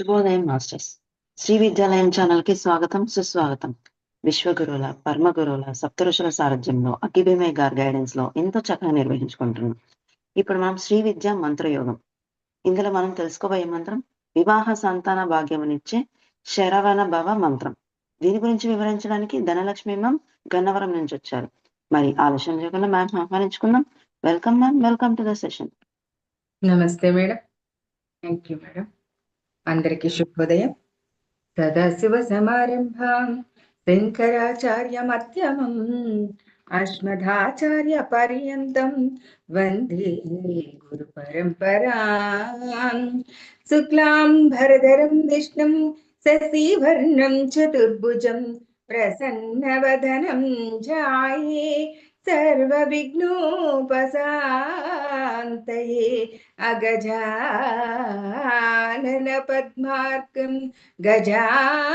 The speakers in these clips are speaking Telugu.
శుభోదయం మాస్టర్స్. శ్రీ విద్యాలయం ఛానల్కి స్వాగతం సుస్వాగతం. విశ్వగురువుల పరమగురువుల సప్తఋషుల సారథ్యంలో అకిబిమే గారి గైడెన్స్లో ఎంతో చక్కగా నిర్వహించుకుంటున్నాం. ఇప్పుడు మనం శ్రీ విద్య మంత్రయోగం. ఇందులో మనం తెలుసుకోబోయే మంత్రం వివాహ సంతాన భాగ్యమునిచ్చే శరవణ భవ మంత్రం. దీని గురించి వివరించడానికి ధనలక్ష్మి మ్యామ్ గన్నవరం నుంచి వచ్చారు. మరి ఆలస్యం చేయకుండా ma'am ఆహ్వానించుకుందాం. Welcome ma'am welcome to the session. నమస్తే మేడం. Thank you madam. అందరికీ శుభోదయం సదాశివ సమారంభాం శంకరాచార్య మధ్యమం అశ్మధాచార్య పర్యంతం వందే గురు పరంపరాం శుక్లాం భరధరం విష్ణుం శశివర్ణం చతుర్భుజం ప్రసన్నవదనం జాయే सर्वविघ्नोपशान्तये अगजानन पद्मार्कं गजाननमहर्निशम्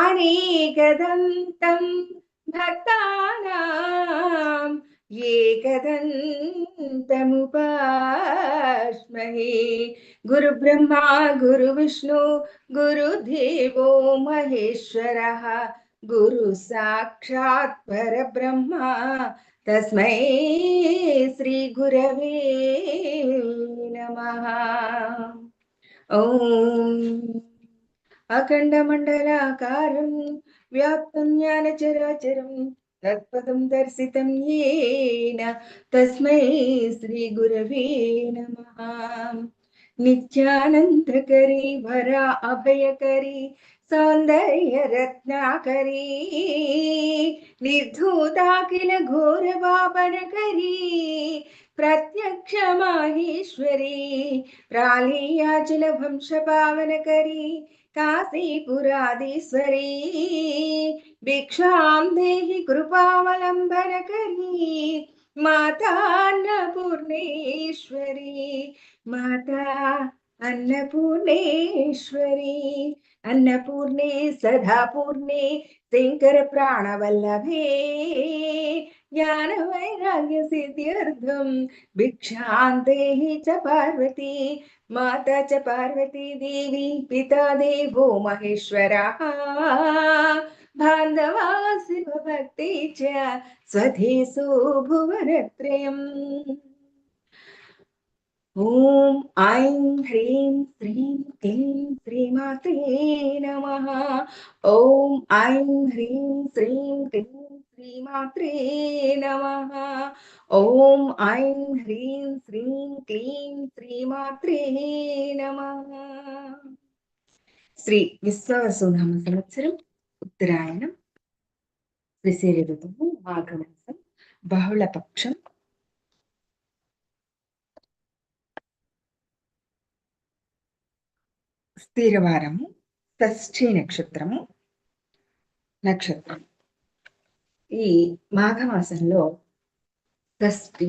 अनेकदन्तं भक्तानाम् एकदन्तमुपास्महे गुरुब्रह्मा गुरुविष्णु गुरुदेवो महेश्वरः। గురు సాక్షాత్ పరబ్రహ్మ. తస్మై శ్రీ గురవే నమ. అఖండ మండలాకారం వ్యాప్తం జ్ఞాన చరాచరం తత్పదం దర్శితం ఏన తస్మై శ్రీ గురవే నమ. నిత్యానందకరి వరా అభయకరి सौन्दर्यरत्नाकरी निर्धूताखिल घोरवापनकरी प्रत्यक्ष माहेश्वरी प्रालीयाचल वंशपावनकरी काशीपुराधीश्वरी भिक्षां देहि कृपावलम्बनकरी माता अन्नपूर्णेश्वरी माता अन्नपूर्णेश्वरी अन्नपूर्णे सदा पूर्णे शङ्कर प्राणवल्लभे। ज्ञानवैराग्य सिद्ध्यर्थं भिक्षां देहि च पार्वती। माता च पार्वती देवी, पिता देवो महेश्वरः। बान्धवा, शिवभक्ति च स्वधेसो भुवनत्रयम्। ఓం ఐం హ్రీం శ్రీం క్లీం శ్రీమాత్రే నమ. ఓం ఐం హ్రీం శ్రీం క్లీం శ్రీమాత్రే నమ. ఓం ఐం హ్రీం శ్రీం క్లీం శ్రీమాత్రే నమ. శ్రీ విశ్వవసునామ సంవత్సరం ఉత్తరాయణం శ్రీశైలి ఋతువు మాఘమాసం బహుళపక్షం స్థిరవారము షష్ఠి నక్షత్రము నక్షత్రం. ఈ మాఘమాసంలో షష్ఠి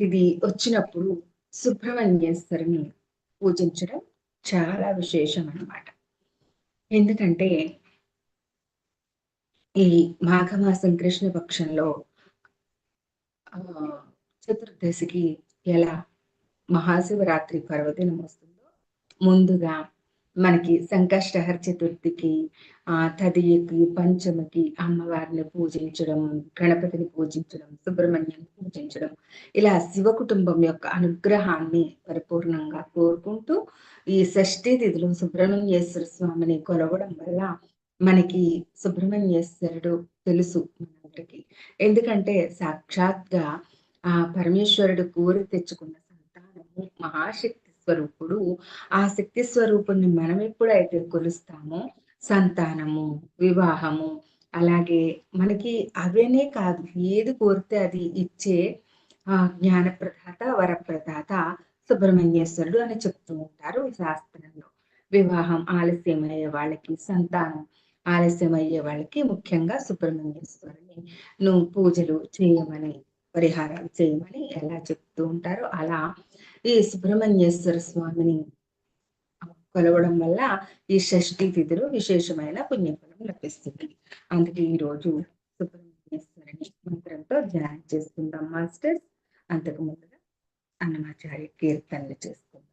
ఇది వచ్చినప్పుడు సుబ్రహ్మణ్యేశ్వరుని పూజించడం చాలా విశేషం అన్నమాట ఎందుకంటే ఈ మాఘమాసం కృష్ణపక్షంలో చతుర్దశికి ఎలా మహాశివరాత్రి పర్వదినం వస్తుందో ముందుగా మనకి సంకష్టహర చతుర్థికి ఆ తదియకి పంచమికి అమ్మవారిని పూజించడం గణపతిని పూజించడం సుబ్రహ్మణ్యం పూజించడం. ఇలా శివ కుటుంబం యొక్క అనుగ్రహాన్ని పరిపూర్ణంగా కోరుకుంటూ ఈ షష్ఠీ తిథిలో సుబ్రహ్మణ్యేశ్వర స్వామిని కొలవడం వల్ల మనకి సుబ్రహ్మణ్యేశ్వరుడు తెలుసు మనందరికీ. ఎందుకంటే సాక్షాత్గా ఆ పరమేశ్వరుడు కోరి తెచ్చుకున్న సంతానము మహాశక్తి స్వరూపుడు ఆ శక్తి స్వరూపుణ్ణి మనం ఎప్పుడైతే కొలుస్తామో సంతానము వివాహము అలాగే మనకి అవనే కాదు ఏది కోరితే అది ఇచ్చే ఆ జ్ఞానప్రదాత వరప్రదాత సుబ్రహ్మణ్యేశ్వరుడు అని చెప్తూ ఉంటారు శాస్త్రంలో. వివాహం ఆలస్యమయ్యే వాళ్ళకి సంతానం ఆలస్యమయ్యే వాళ్ళకి ముఖ్యంగా సుబ్రహ్మణ్యేశ్వరుని నువ్వు పూజలు చేయమని పరిహారాలు చేయమని ఎలా చెప్తూ ఉంటారో అలా ఈ సుబ్రహ్మణ్యేశ్వర స్వామిని కొలవడం వల్ల ఈ షష్ఠీ తిథిలో విశేషమైన పుణ్యఫలం లభిస్తుంది. అందుకే ఈ రోజు సుబ్రహ్మణ్యేశ్వరుని మంత్రంతో ధ్యానం చేసుకుందాం మాస్టర్స్. అంతకు ముందుగా అన్నమాచార్య కీర్తనలు చేసుకుందాం.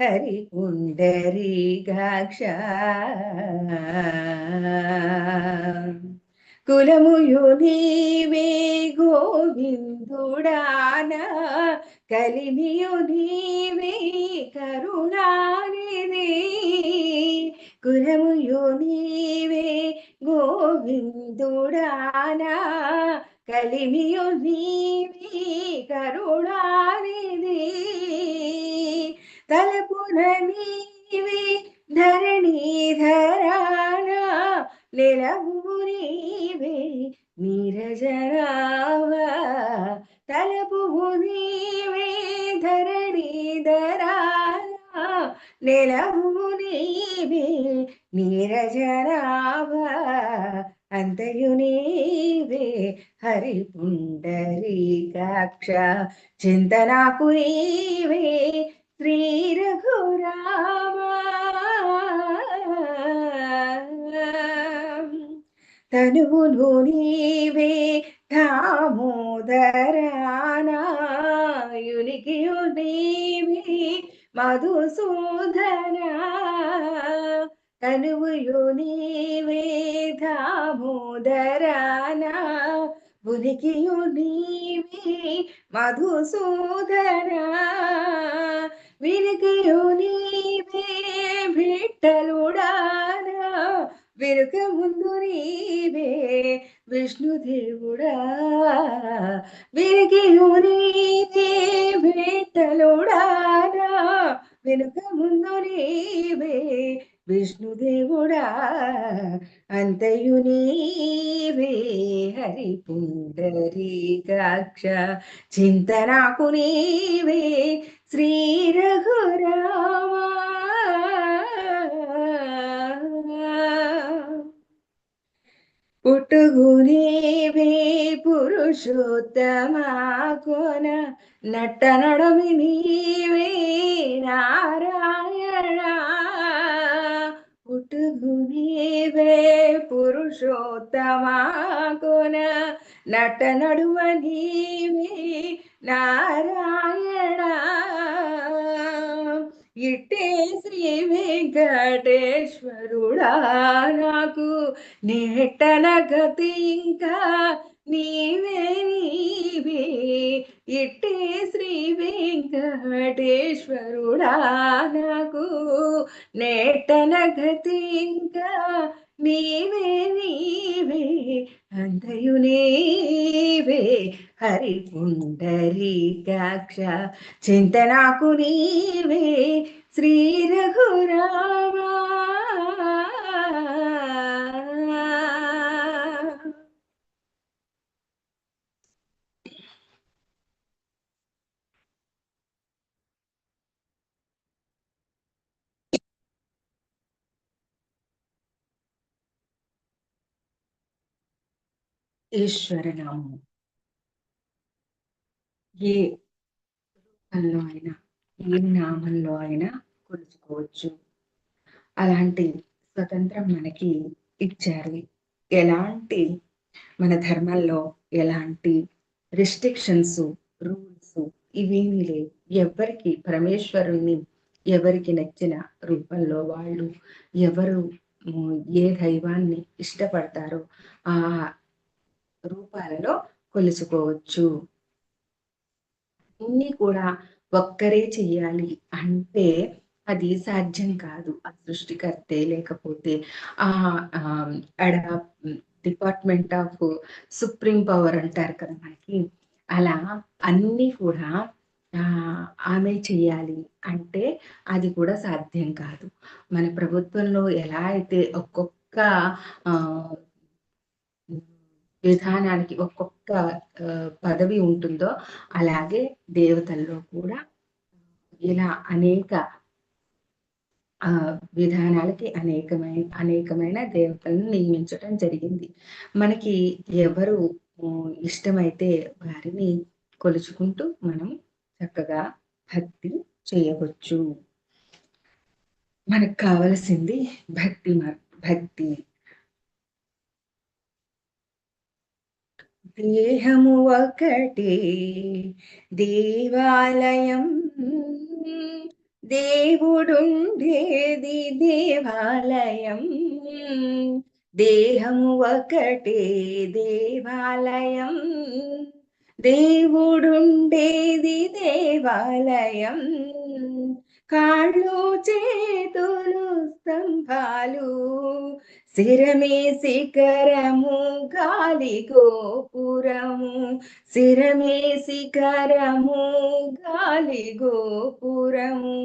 హరి పుండరీకాక్ష కులముయు నీవే గోవిందుడాన కలిమియు నీవే కరుణానిధి కులముయు నీవే గోవిందుడాన కలిమియు నీవే కరుణానిధి. తలపున నీవే ధరణీధరాన నెలవు నీవే నీరజరావ. తలపు నీవే ధరణీధరాన నెలవు నీవే నీరజరావ. అంతయు నీవే హరి పుండరీకాక్ష చింతనాకు నీవే ശ്രീ രഘുരാമ തനുവുനു നീവേ ദാമോദരാനായുനിക്കു നീവേ മധുസൂദന. തനുവുയു നീവേ ദാമോദരാന മധുസൂദന. వినికియు నీవే విట్టలుడానా వెనుక ముందు నీవే విష్ణుదేవుడా వినికియు నీవే విట్టలుడానా వెనుక ముందు నీవే విష్ణుదేవుడా అంతయు నీవే హరి పుండరీకాక్ష చింతనాకు నీవే శ్రీ రఘురామా పుట్టుగు నీవే పురుషోత్తమా కోన నట్ట నడమి నీవే నారాయణ. పుట్టుగు పురుషోత్తమాకున నట నడుమ నీవే నారాయణ. ఇట్టే శ్రీ వెంకటేశ్వరుడా నాకు నేటన గతి ఇంకా నీవే నీవే ఇట్టే శ్రీ వెంకటేశ్వరుడా నాకు నేటన గతి ఇంకా నీవే నీవే అంతయు నీవే హరి పుండరీకాక్ష చింతనాకు నీవే శ్రీ రఘురామా. ఈశ్వరనామము ఏ రూపంలో అయినా ఏ నామంలో అయినా కొలుచుకోవచ్చు. అలాంటి స్వతంత్రం మనకి ఇచ్చారు. ఎలాంటి మన ధర్మంలో ఎలాంటి రిస్ట్రిక్షన్స్ రూల్స్ ఇవేమీ లేవు. ఎవరికి పరమేశ్వరుణ్ణి ఎవరికి నచ్చిన రూపంలో వాళ్ళు ఎవరు ఏ దైవాన్ని ఇష్టపడతారో ఆ రూపాలలో కొలుచుకోవచ్చు. ఇన్ని కూడా ఒక్కరే చెయ్యాలి అంటే అది సాధ్యం కాదు. ఆ సృష్టికర్తే లేకపోతే ఆ అడ డిపార్ట్మెంట్ ఆఫ్ సుప్రీం పవర్ అంటారు కదా మనకి. అలా అన్ని కూడా ఆ ఆమె చేయాలి అంటే అది కూడా సాధ్యం కాదు. మన ప్రభుత్వంలో ఎలా అయితే ఒక్కొక్క ఆ విధానానికి ఒక్కొక్క పదవి ఉంటుందో అలాగే దేవతల్లో కూడా ఇలా అనేక విధానాలకి అనేకమైన అనేకమైన దేవతలను నియమించటం జరిగింది. మనకి ఎవరు ఇష్టమైతే వారిని కొలుచుకుంటూ మనం చక్కగా భక్తి చేయవచ్చు. మనకు కావలసింది భక్తి భక్తి. దేహము ఒకటే దేవాలయం. దేవుడుండేది దేవాలయం. దేహము ఒకటే దేవాలయం. దేవుడుండేది దేవాలయం. కాళ్ళు చేతులు స్తంభాలు శిరమే శిఖరము గాలి గోపురము శిరమే శిఖరము గాలి గోపురము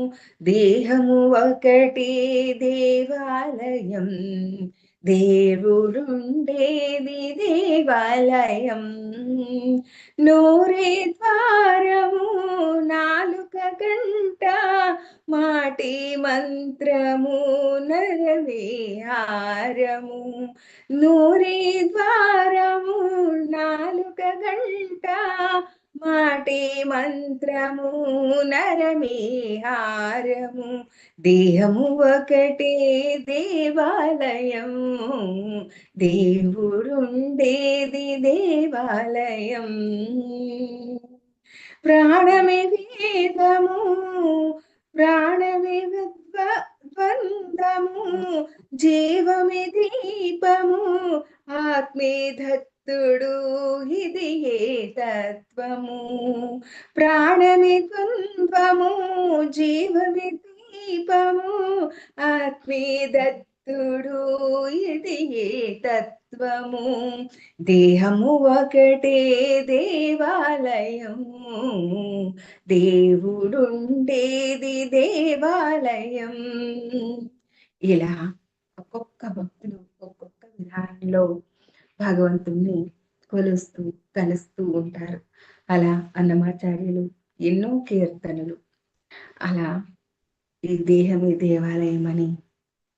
దేహము ఒకటి దేవాలయం. దేవుడుండేది దేవాలయం నోరే ద్వారము నాలుక గంట మాటి మంత్రము నరవిహారము నూరి ద్వారము నాలుక గంట మాటి మంత్రము నరమే హారము దేహము ఒకటే దేవాలయం దేవుడుండేది దేవాలయం. ప్రాణమే వేదము ప్రాణమే విద్వ- ద్వంద్వము జీవమే దీపము ఆత్మే భక్తుడు ఇది ఏ తత్వము? ప్రాణమి కుంభము జీవమి దీపము. ఆత్మే దత్తుడు ఇది ఏ తత్వము? దేహము ఒకటే దేవాలయము. దేవుడుండేది దేవాలయం. ఇలా ఒక్కొక్క భక్తుడు ఒక్కొక్క విధానంలో భగవంతుణ్ణి కొలుస్తూ కలుస్తూ ఉంటారు. అలా అన్నమాచార్యులు ఎన్నో కీర్తనలు. అలా ఈ దేహమే దేవాలయం అని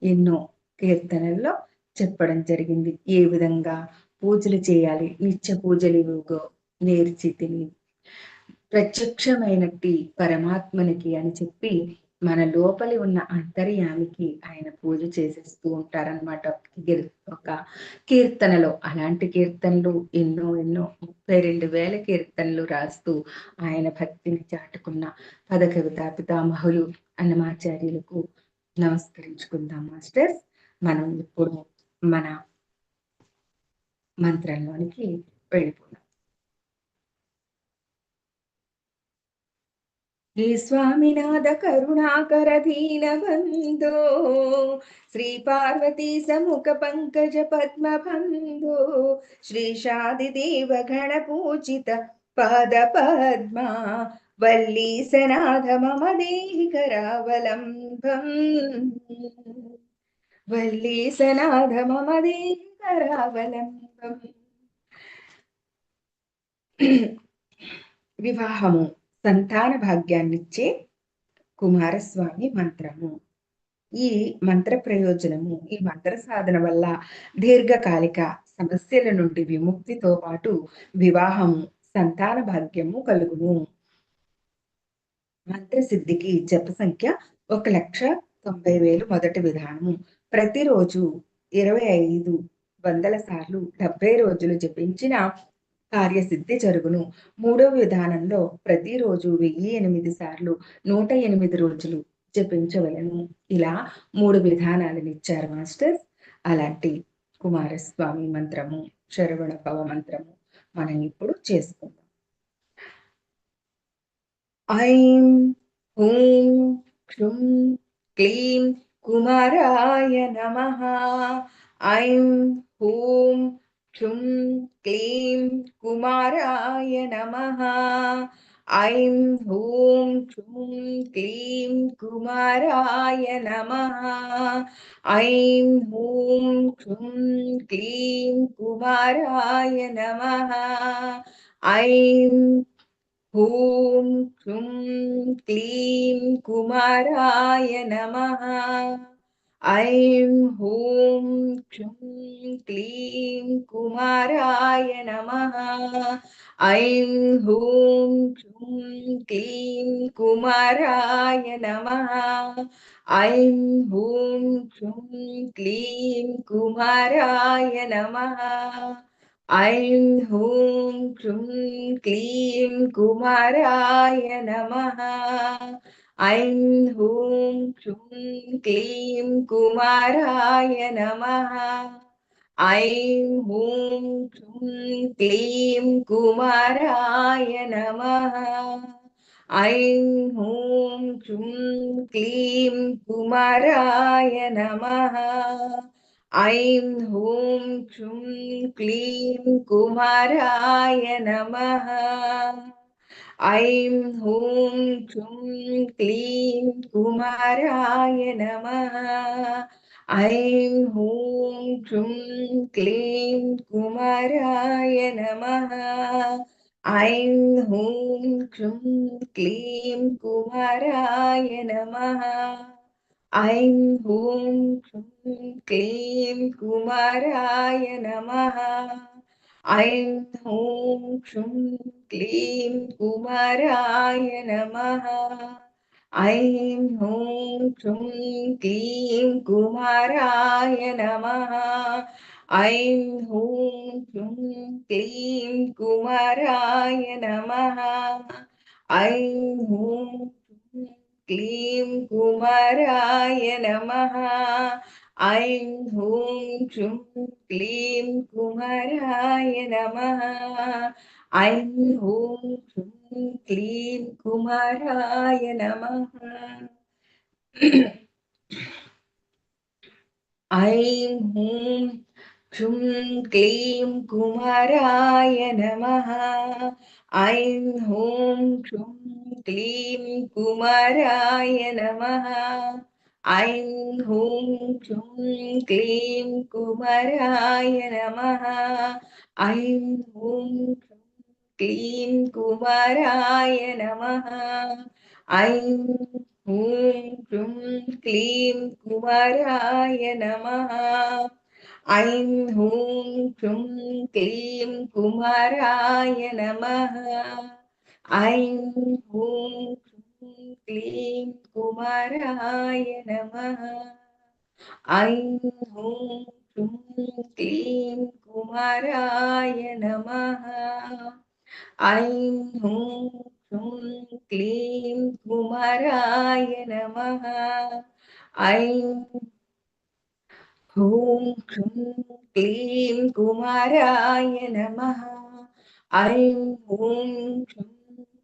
ఎన్నో కీర్తనల్లో చెప్పడం జరిగింది. ఏ విధంగా పూజలు చేయాలి నిత్య పూజలు ఇవిగో నేర్చి తిని ప్రత్యక్షమైనట్టి పరమాత్మనికి అని చెప్పి మన లోపలి ఉన్న అంతర్యామికి ఆయన పూజ చేసేస్తూ ఉంటారనమాట ఒక కీర్తనలో అలాంటి కీర్తనలు ఎన్నో ఎన్నో ముప్పై రెండు వేల కీర్తనలు రాస్తూ ఆయన భక్తిని చాటుకున్న పద కవితా పితామహులు అన్నమాచార్యులకు నమస్కరించుకుందాం మాస్టర్స్. మనం ఇప్పుడు మన మంత్రంలోనికి వెళ్ళిపోతాం हे स्वामिनाथ करुणाकर दीनबन्धो श्रीपार्वती समुख पङ्कज पूजित पद पद्मा, वल्ली सनाथ मम देहि करावलम्बम् वल्लीसनाथ मम देहि करावलम्बम् विवाहमु। సంతాన భాగ్యాన్నిచ్చే కుమారస్వామి మంత్రము. ఈ మంత్ర ప్రయోజనము ఈ మంత్ర సాధన వల్ల దీర్ఘకాలిక సమస్యల నుండి విముక్తితో పాటు వివాహము సంతాన భాగ్యము కలుగును. మంత్ర సిద్ధికి జప సంఖ్య ఒక లక్ష తొంభై వేలు మొదటి విధానము. ప్రతిరోజు ఇరవై ఐదు వందల సార్లు డెబ్బై రోజులు జపించిన కార్యసిద్ధి జరుగును. మూడో విధానంలో ప్రతిరోజు వెయ్యి ఎనిమిది సార్లు నూట ఎనిమిది రోజులు జపించవలను. ఇలా మూడు విధానాలను ఇచ్చారు మాస్టర్స్. అలాంటి కుమారస్వామి మంత్రము శరవణ భవ మంత్రము మనం ఇప్పుడు చేసుకుందాం. ఐం హూం క్లుం క్లీం కుమారాయ నమ. ఐం హూం க்ளும் க்ளீம் குமாராய நமஹா. ஐம் ஹூம் க்ளும் க்ளீம் குமாராய நமஹா. ஐம் ஹூம் க்ளும் க்ளீம் குமாராய நமஹா. ஐம் ஹூம் க்ளும் க்ளீம் குமாராய நமஹா. ऐं हूं क्लुं क्लीं कुमाराय नमः ऐं हूं क्लुं क्लीं कुमाराय नमः ऐं हूं क्लुं क्लीं कुमाराय नमः ऐं हूं क्लुं क्लीं कुमाराय नमः ऐं हूं क्लुं क्लीं कुमाराय नमः ऐं हूं क्लुं क्लीं कुमाराय नमः ऐं हूं क्लुं क्लीं कुमाराय नमः ऐं हूं क्लुं क्लीं कुमाराय नमः ஐம் ஹூம் க்ளும் க்ளீம் குமாராய நம. ஐம் ஹூம் க்ளும் க்ளீம் குமாராய நம. ஐம் ஹூம் க்ளும் க்ளீம் குமாராய நம. ஐம் ஹூம் க்ளும் க்ளீம் குமாராய நம. ऐं हूँ क्लुं क्लीं कुमाराय नमः ऐं हूँ क्लुं क्लीं कुमाराय नमः ऐं हूँ क्लुं क्लीं कुमाराय नमः ऐं हूँ क्लुं क्लीं कुमाराय नमः ऐं हूँ क्लुं क्लीं कुमाराय नमः ऐं हूँ क्लुं क्लीं कुमाराय नमः ऐं हूँ क्लुं क्लीं कुमाराय नमः ऐं हूँ क्लुं क्लीं कुमाराय नमः ஐம் ஹூம் க்ளூம் க்ளீம் குமராய நமः ஐம் ஹூம் க்ளூம் க்ளீம் குமராய நமः ஐம் ஹூம் க்ளூம் க்ளீம் குமராய நமः ஐம் ஹூம் க்ளூம் க்ளீம் குமராய நமः ஐம் ஹூம் क्लुं कुमाराय नमः। ऐं हूँ क्लुं क्लीं कुमाराय नमः। ऐं हूँ क्लुं कुमाराय नमः। ऐं क्लुं कुमाराय नमः। ऐं हूँ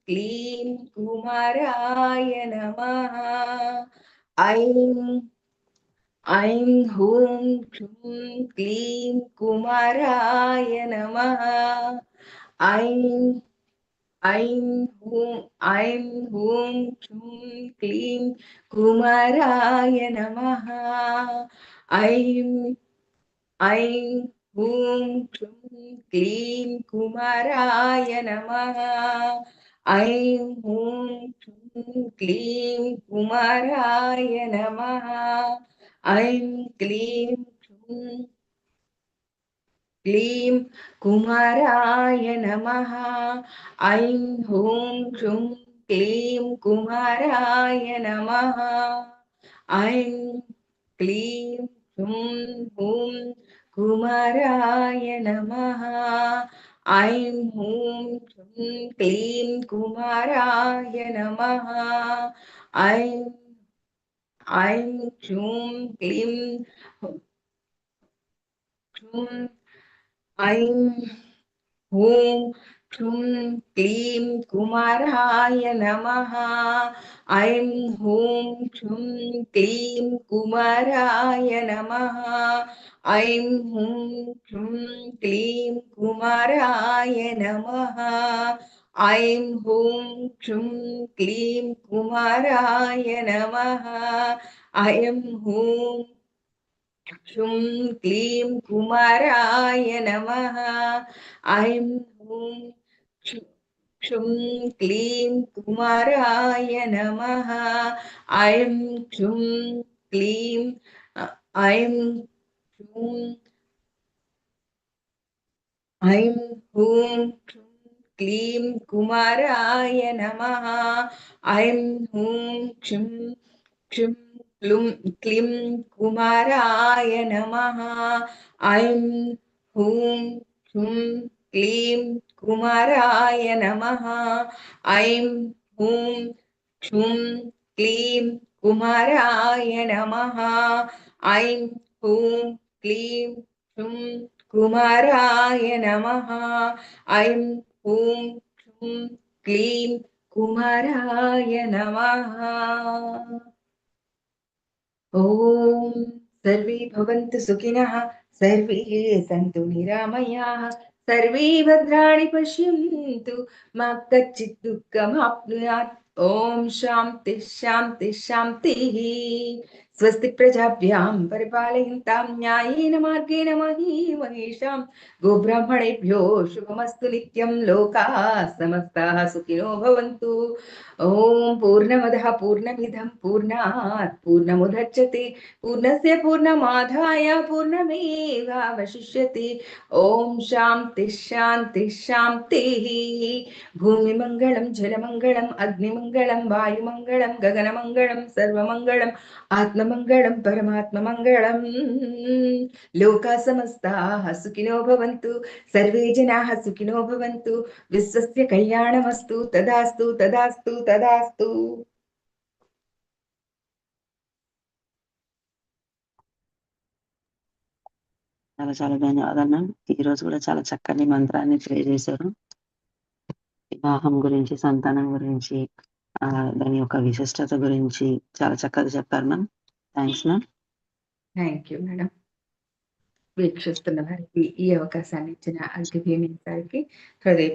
क्लीं कुमाराय नमः ऐं ऐं हूं क्लुं क्लीं कुमाराय नमः ऐं ऐं हूं ऐं हूं क्लुं क्लीं कुमाराय नमः ऐं ऐं हूं क्लुं क्लीं कुमाराय नमः ఐం హూం క్లీం కుమారాయ నమ. ఐం క్లీం క్లీం కుమారాయ నమ. ఐం హూం క్షుం క్లీం కుమారాయ నమ. ఐం క్లీం క్షుం హూం కుమారాయ నమ. ऐं हूं क्लुं क्लीं कुमाराय नमः ऐं ऐं क्लूं क्लीं क्लूं ऐं हूं க்ளும் க்ளீம் குமராய நமஹ ஐம் ஹூம் க்ளும் க்ளீம் குமராய நமஹ ஐம் ஹூம் க்ளும் க்ளீம் குமராய நமஹ ஐம் ஹூம் க்ளும் க்ளீம் குமராய நமஹ ஐம் ஹூம் க்ளும் க்ளீம் குமராய நமஹ ஐம் ஹூம் क्षुं क्लीं कुमाराय नमः ऐं क्षुं क्लीं ऐं क्षुं ऐं हूं क्षुं क्लीं कुमाराय नमः ऐं हूं क्षुं क्षुं क्लुं क्लीं कुमाराय नमः ऐं हूं क्षुं क्लीं कुमाराय नमः। ऐं हूँ क्षुं क्लीं कुमाराय नमः। ऐं हूँ क्लीं क्षुं कुमाराय नमः। ऐं हूँ क्षुं क्लीं कुमाराय नमः। ॐ सर्वे भवन्तु सुखिनः, सर्वे सन्तु निरामयाः। सर्वे भद्राणि पश्यन्तु मा कच्चित् दुःखमाप्नुयात्। ॐ शान्तिः शान्तिः स्वस्ति प्रजाभ्यां परिपालयन्तां न्यायेन मार्गेण मही महेशां। गोब्राह्मणेभ्यो शुभमस्तु नित्यं लोकाः समस्ताः सुखिनो भवन्तु। ॐ पूर्णमदः, पूर्णमिदं, पूर्णात्, पूर्णमुदच्छते, पूर्णस्य पूर्णमाधाय, पूर्णमेवावशिष्यते। ॐ शान्तिः शान्तिः शान्तिः। भूमिमङ्गलं जलमङ्गलम् अग्निमङ्गलं, वायुमङ्गलं, गगनमङ्गलं सर्वमङ्गलम् आत्म ఆత్మమంగళం పరమాత్మమంగళం లోకా సమస్తాః సుఖినో భవంతు సర్వే జనాః సుఖినో భవంతు విశ్వస్య కళ్యాణమస్తు తదాస్తు తదాస్తు తదాస్తు చాలా చాలా ధన్యవాదాలు మ్యామ్ ఈ రోజు కూడా చాలా చక్కని మంత్రాన్ని తెలియజేశారు వివాహం గురించి సంతానం గురించి దాని యొక్క విశిష్టత గురించి చాలా చక్కగా చెప్పారు ma'am. Thanks ma'am thank you madam వీక్షిస్తున్న వారికి ఈ అవకాశాన్ని ఇచ్చిన అల్కి గారికి హృదయ